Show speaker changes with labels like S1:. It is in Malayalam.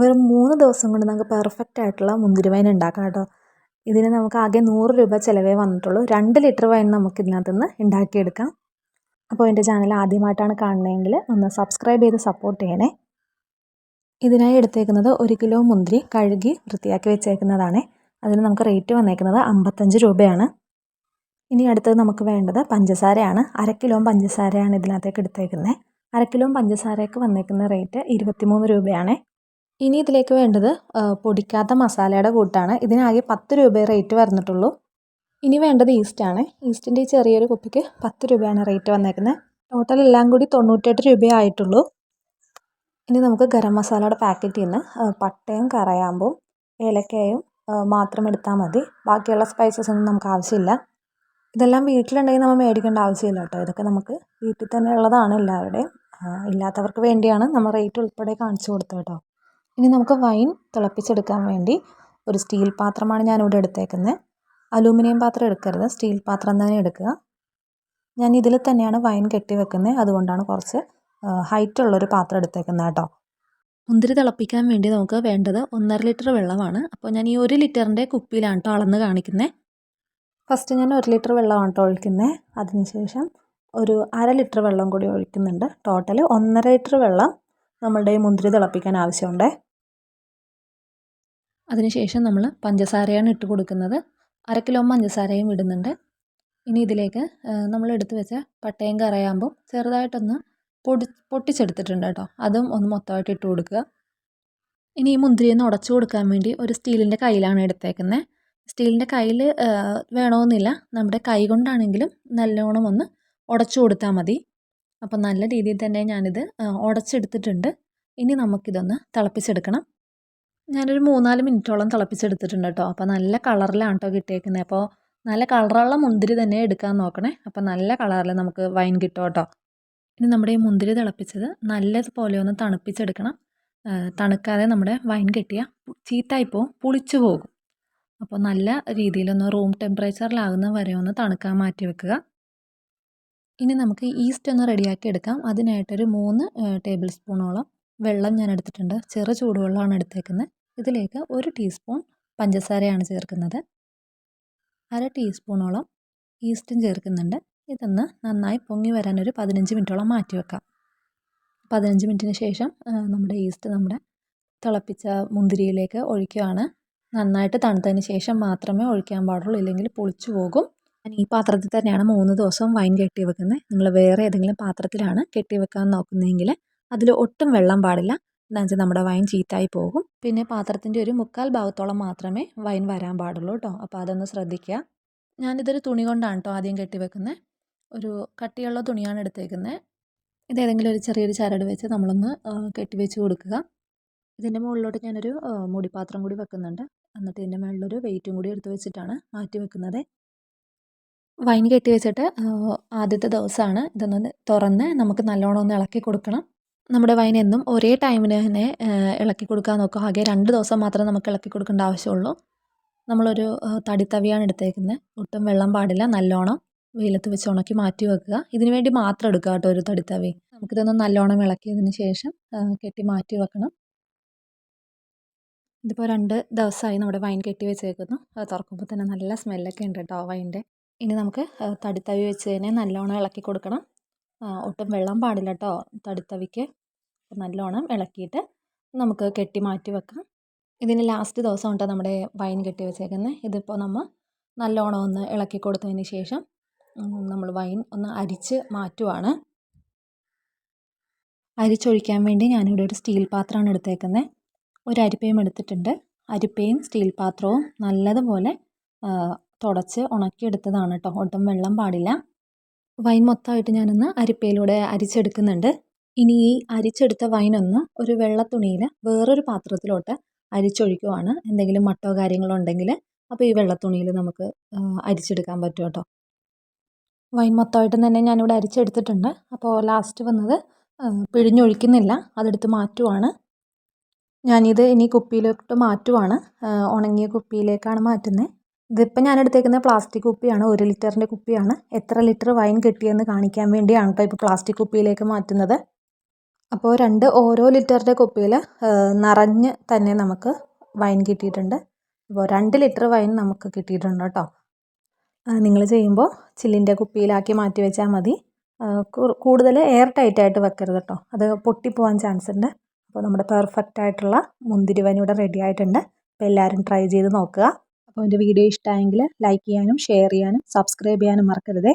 S1: വെറും മൂന്ന് ദിവസം കൊണ്ട് നമുക്ക് പെർഫെക്റ്റ് ആയിട്ടുള്ള മുന്തിരി വൈൻ ഉണ്ടാക്കാം കേട്ടോ. ഇതിന് നമുക്ക് ആകെ നൂറ് രൂപ ചിലവേ വന്നിട്ടുള്ളൂ. രണ്ട് ലിറ്റർ വൈൻ നമുക്ക് ഇതിനകത്ത് നിന്ന് ഉണ്ടാക്കിയെടുക്കാം. അപ്പോൾ എന്റെ ചാനൽ ആദ്യമായിട്ടാണ് കാണുന്നതെങ്കിൽ ഒന്ന് സബ്സ്ക്രൈബ് ചെയ്ത് സപ്പോർട്ട് ചെയ്യണേ. ഇതിനായി എടുത്തേക്കുന്നത് ഒരു കിലോ മുന്തിരി കഴുകി വൃത്തിയാക്കി വെച്ചേക്കുന്നതാണ്. അതിന് നമുക്ക് റേറ്റ് വന്നേക്കുന്നത് അമ്പത്തഞ്ച് രൂപയാണ്. ഇനി അടുത്തത് നമുക്ക് വേണ്ടത് പഞ്ചസാരയാണ്. അര കിലോ പഞ്ചസാരയാണ് ഇതിനകത്തേക്ക് എടുത്തേക്കുന്നത് അര കിലോ പഞ്ചസാരയ്ക്ക് വന്നേക്കുന്ന റേറ്റ് ഇരുപത്തിമൂന്ന് രൂപയാണ്. ഇനി ഇതിലേക്ക് വേണ്ടത് പൊടിക്കാത്ത മസാലയുടെ കൂട്ടാണ്. ഇതിനാകെ പത്ത് രൂപയെ റേറ്റ് വന്നിട്ടുള്ളൂ. ഇനി വേണ്ടത് ഈസ്റ്റാണ് ഈസ്റ്റിന്റെ ഈ ചെറിയൊരു കുപ്പിക്ക് പത്ത് രൂപയാണ് റേറ്റ് വന്നേക്കുന്നത് ടോട്ടൽ എല്ലാം കൂടി തൊണ്ണൂറ്റെട്ട് രൂപയേ ആയിട്ടുള്ളൂ. ഇനി നമുക്ക് ഗരം മസാലയുടെ പാക്കറ്റിൽ നിന്ന് പട്ടയും കറയാമ്പും ഏലക്കായും മാത്രം എടുത്താൽ മതി. ബാക്കിയുള്ള സ്പൈസസ് ഒന്നും നമുക്ക് ആവശ്യമില്ല. ഇതെല്ലാം വീട്ടിലുണ്ടെങ്കിൽ നമ്മൾ മേടിക്കേണ്ട ആവശ്യമില്ല കേട്ടോ. ഇതൊക്കെ നമുക്ക് വീട്ടിൽ തന്നെ ഉള്ളതാണ് എല്ലാവരുടെയും. ഇല്ലാത്തവർക്ക് വേണ്ടിയാണ് നമ്മൾ റേറ്റ് ഉൾപ്പെടെ കാണിച്ചു കൊടുത്തത് കേട്ടോ. ഇനി നമുക്ക് വൈൻ തിളപ്പിച്ചെടുക്കാൻ വേണ്ടി ഒരു സ്റ്റീൽ പാത്രമാണ് ഞാനിവിടെ എടുത്തേക്കുന്നത്. അലൂമിനിയം പാത്രം എടുക്കരുത്. സ്റ്റീൽ പാത്രം തന്നെ എടുക്കുക. ഞാൻ ഇതിൽ തന്നെയാണ് വൈൻ കെട്ടി വെക്കുന്നത്. അതുകൊണ്ടാണ് കുറച്ച് ഹൈറ്റ് ഉള്ളൊരു പാത്രം എടുത്തേക്കുന്നത് കേട്ടോ. മുന്തിരി തിളപ്പിക്കാൻ വേണ്ടി നമുക്ക് വേണ്ടത് ഒന്നര ലിറ്റർ വെള്ളമാണ്. അപ്പോൾ ഞാൻ ഈ ഒരു ലിറ്ററിന്റെ കുപ്പിയിലാണ് കേട്ടോ അളന്ന് കാണിക്കുന്നത്. ഫസ്റ്റ് ഞാൻ ഒരു ലിറ്റർ വെള്ളമാണ് കേട്ടോ ഒഴിക്കുന്നത്. അതിനുശേഷം ഒരു അര ലിറ്റർ വെള്ളം കൂടി ഒഴിക്കുന്നുണ്ട്. ടോട്ടൽ ഒന്നര ലിറ്റർ വെള്ളം നമ്മളുടെ മുന്തിരി തിളപ്പിക്കാൻ ആവശ്യമുണ്ട്. അതിനുശേഷം നമ്മൾ പഞ്ചസാരയാണ് ഇട്ട് കൊടുക്കുന്നത്. അര കിലോ പഞ്ചസാരയും ഇടുന്നുണ്ട്. ഇനി ഇതിലേക്ക് നമ്മൾ എടുത്ത് വെച്ച പട്ടയും കറയാകുമ്പോൾ ചെറുതായിട്ടൊന്ന് പൊടി പൊട്ടിച്ചെടുത്തിട്ടുണ്ട് കേട്ടോ. അതും ഒന്ന് മൊത്തമായിട്ട് ഇട്ട് കൊടുക്കുക. ഇനി ഈ മുന്തിരി ഒന്ന് ഉടച്ചു കൊടുക്കാൻ വേണ്ടി ഒരു സ്റ്റീലിന്റെ കയ്യിലാണ് എടുത്തേക്കുന്നത് സ്റ്റീലിന്റെ കയ്യിൽ വേണമെന്നില്ല നമ്മുടെ കൈ കൊണ്ടാണെങ്കിലും നല്ലോണം ഒന്ന് ഉടച്ചു കൊടുത്താൽ മതി. അപ്പോൾ നല്ല രീതിയിൽ തന്നെ ഞാനിത് ഉടച്ചെടുത്തിട്ടുണ്ട്. ഇനി നമുക്കിതൊന്ന് തിളപ്പിച്ചെടുക്കണം. ഞാനൊരു മൂന്നാൽ മിനിറ്റോളം തിളപ്പിച്ചെടുത്തിട്ടുണ്ട് കേട്ടോ അപ്പോൾ നല്ല കളറിലാണ് കേട്ടോ കിട്ടിയേക്കുന്നത് അപ്പോൾ നല്ല കളറുള്ള മുന്തിരി തന്നെ എടുക്കാൻ നോക്കണേ. അപ്പോൾ നല്ല കളറിൽ നമുക്ക് വൈൻ കിട്ടും കേട്ടോ ഇനി നമ്മുടെ ഈ മുന്തിരി തിളപ്പിച്ചത് നല്ലതുപോലെ ഒന്ന് തണുപ്പിച്ചെടുക്കണം. തണുക്കാതെ നമ്മുടെ വൈൻ കിട്ടിയ ചീത്തായി പോവും പുളിച്ചു പോകും. അപ്പോൾ നല്ല രീതിയിലൊന്ന് റൂം ടെമ്പറേച്ചറിലാകുന്ന വരെ ഒന്ന് തണുക്കാൻ മാറ്റി വെക്കുക. ഇനി നമുക്ക് ഈസ്റ്റ് ഒന്ന് റെഡിയാക്കി എടുക്കാം. അതിനായിട്ടൊരു മൂന്ന് ടേബിൾ സ്പൂണോളം വെള്ളം ഞാൻ എടുത്തിട്ടുണ്ട്. ചെറു ചൂടുവെള്ളമാണ് എടുത്തേക്കുന്നത് ഇതിലേക്ക് ഒരു ടീസ്പൂൺ പഞ്ചസാരയാണ് ചേർക്കുന്നത്. അര ടീസ്പൂണോളം ഈസ്റ്റും ചേർക്കുന്നുണ്ട്. ഇതൊന്ന് നന്നായി പൊങ്ങി വരാൻ ഒരു പതിനഞ്ച് മിനിറ്റോളം മാറ്റി വെക്കാം. പതിനഞ്ച് മിനിറ്റിന് ശേഷം നമ്മുടെ ഈസ്റ്റ് നമ്മുടെ തിളപ്പിച്ച മുന്തിരിയിലേക്ക് ഒഴിക്കുകയാണ്. നന്നായിട്ട് തണുത്തതിന് ശേഷം മാത്രമേ ഒഴിക്കാൻ പാടുള്ളൂ. ഇല്ലെങ്കിൽ പൊളിച്ചു പോകും. ഞാൻ ഈ പാത്രത്തിൽ തന്നെയാണ് മൂന്ന് ദിവസം വൈൻ കെട്ടി വെക്കുന്നത്. നിങ്ങൾ വേറെ ഏതെങ്കിലും പാത്രത്തിലാണ് കെട്ടി വെക്കാൻ നോക്കുന്നതെങ്കിൽ അതിൽ ഒട്ടും വെള്ളം പാടില്ല. എന്താണെന്ന് വെച്ചാൽ നമ്മുടെ വൈൻ ചീത്തായി പോകും. പിന്നെ പാത്രത്തിന്റെ ഒരു മുക്കാൽ ഭാഗത്തോളം മാത്രമേ വൈൻ വരാൻ പാടുള്ളൂ കേട്ടോ അപ്പോൾ അതൊന്ന് ശ്രദ്ധിക്കുക ഞാനിതൊരു തുണി കൊണ്ടാണ് കേട്ടോ ആദ്യം കെട്ടി വെക്കുന്നത് ഒരു കട്ടിയുള്ള തുണിയാണ് എടുത്തേക്കുന്നത് ഇതേതെങ്കിലും ഒരു ചെറിയൊരു ചരട് വെച്ച് നമ്മളൊന്ന് കെട്ടി വെച്ച് കൊടുക്കുക. ഇതിന്റെ മുകളിലോട്ട് ഞാനൊരു മുടിപ്പാത്രം കൂടി വെക്കുന്നുണ്ട്. എന്നിട്ട് ഇതിന്റെ മുകളിലൊരു വെയിറ്റും കൂടി എടുത്ത് വെച്ചിട്ടാണ് മാറ്റി വെക്കുന്നത്. വൈൻ കെട്ടി വെച്ചിട്ട് ആദ്യത്തെ ദിവസമാണ് ഇതൊന്ന് തുറന്ന് നമുക്ക് നല്ലോണം ഒന്ന് ഇളക്കി കൊടുക്കണം. നമ്മുടെ വൈൻ എന്നും ഒരേ ടൈമിന് തന്നെ ഇളക്കി കൊടുക്കാൻ നോക്കുക. ആകെ രണ്ട് ദിവസം മാത്രമേ നമുക്ക് ഇളക്കി കൊടുക്കേണ്ട ആവശ്യമുള്ളൂ. നമ്മളൊരു തടിത്തവിയാണ് എടുത്തേക്കുന്നത്. ഒട്ടും വെള്ളം പാടില്ല. നല്ലോണം വെയിലത്ത് വെച്ച് ഉണക്കി മാറ്റി വെക്കുക. ഇതിനു വേണ്ടി മാത്രം എടുക്കുക കേട്ടോ ഒരു തടിത്തവി. നമുക്കിതൊന്ന് നല്ലോണം ഇളക്കിയതിന് ശേഷം കെട്ടി മാറ്റി വെക്കണം. ഇതിപ്പോൾ രണ്ട് ദിവസമായി നമ്മുടെ വൈൻ കെട്ടി വെച്ചേക്കുന്നു. തുറക്കുമ്പോൾ തന്നെ നല്ല സ്മെല്ലൊക്കെ ഉണ്ട് കേട്ടോ വൈന്റെ. ഇനി നമുക്ക് തടിത്തവി വെച്ച് തന്നെ നല്ലോണം ഇളക്കി കൊടുക്കണം. ഒട്ടും വെള്ളം പാടില്ല കേട്ടോ തടിത്തവിക്ക്. നല്ലോണം ഇളക്കിയിട്ട് നമുക്ക് കെട്ടി മാറ്റി വെക്കാം. ഇതിന് ലാസ്റ്റ് ദിവസം കേട്ടോ നമ്മുടെ വൈൻ കെട്ടി വെച്ചേക്കുന്നത് ഇതിപ്പോൾ നമ്മൾ നല്ലോണം ഒന്ന് ഇളക്കി കൊടുത്തതിന് ശേഷം നമ്മൾ വൈൻ ഒന്ന് അരിച്ച് മാറ്റുവാണ്. അരിച്ചൊഴിക്കാൻ വേണ്ടി ഞാനിവിടെ ഒരു സ്റ്റീൽ പാത്രമാണ് എടുത്തേക്കുന്നത് ഒരു അരിപ്പയും എടുത്തിട്ടുണ്ട്. അരിപ്പയും സ്റ്റീൽ പാത്രവും നല്ലതുപോലെ തുടച്ച് ഉണക്കിയെടുത്തതാണ് കേട്ടോ ഒട്ടും വെള്ളം പാടില്ല. വൈൻ മൊത്തമായിട്ട് ഞാനൊന്ന് അരിപ്പയിലൂടെ അരിച്ചെടുക്കുന്നുണ്ട്. ഇനി ഈ അരിച്ചെടുത്ത വൈനൊന്ന് ഒരു വെള്ള തുണിയിൽ വേറൊരു പാത്രത്തിലോട്ട് അരിച്ചൊഴിക്കുവാണ്. എന്തെങ്കിലും മട്ടോ കാര്യങ്ങളോ ഉണ്ടെങ്കിൽ അപ്പോൾ ഈ വെള്ള തുണിയിൽ നമുക്ക് അരിച്ചെടുക്കാൻ പറ്റും കേട്ടോ. വൈൻ മൊത്തമായിട്ട് തന്നെ ഞാനിവിടെ അരിച്ചെടുത്തിട്ടുണ്ട്. അപ്പോൾ ലാസ്റ്റ് വന്നത് പിഴിഞ്ഞൊഴിക്കുന്നില്ല. അതെടുത്ത് മാറ്റുവാണ്. ഞാനിത് ഇനി കുപ്പിയിലോട്ട് മാറ്റുവാണ്. ഉണങ്ങിയ കുപ്പിയിലേക്കാണ് മാറ്റുന്നത് ഇതിപ്പോൾ ഞാൻ എടുത്തേക്കുന്ന പ്ലാസ്റ്റിക് കുപ്പിയാണ് ഒരു ലിറ്ററിന്റെ കുപ്പിയാണ്. എത്ര ലിറ്റർ വൈൻ കിട്ടിയെന്ന് കാണിക്കാൻ വേണ്ടിയാണ് കേട്ടോ ഇപ്പോൾ പ്ലാസ്റ്റിക് കുപ്പിയിലേക്ക് മാറ്റുന്നത്. അപ്പോൾ രണ്ട് ഓരോ ലിറ്ററിന്റെ കുപ്പിയിൽ നിറഞ്ഞ് തന്നെ നമുക്ക് വൈൻ കിട്ടിയിട്ടുണ്ട്. അപ്പോൾ രണ്ട് ലിറ്റർ വൈൻ നമുക്ക് കിട്ടിയിട്ടുണ്ട് കേട്ടോ. നിങ്ങൾ ചെയ്യുമ്പോൾ ചില്ലിന്റെ കുപ്പിയിലാക്കി മാറ്റി വെച്ചാൽ മതി. കൂടുതൽ എയർ ടൈറ്റ് ആയിട്ട് വെക്കരുത് കേട്ടോ. അത് പൊട്ടിപ്പോവാൻ ചാൻസ് ഉണ്ട്. അപ്പോൾ നമ്മുടെ പെർഫെക്റ്റ് ആയിട്ടുള്ള മുന്തിരി വൈൻ ഇവിടെ റെഡി ആയിട്ടുണ്ട്. അപ്പോൾ എല്ലാവരും ട്രൈ ചെയ്ത് നോക്കുക. അപ്പോൾ എന്റെ വീഡിയോ ഇഷ്ടമായെങ്കിൽ ലൈക്ക് ചെയ്യാനും ഷെയർ ചെയ്യാനും സബ്സ്ക്രൈബ് ചെയ്യാനും മറക്കരുതേ.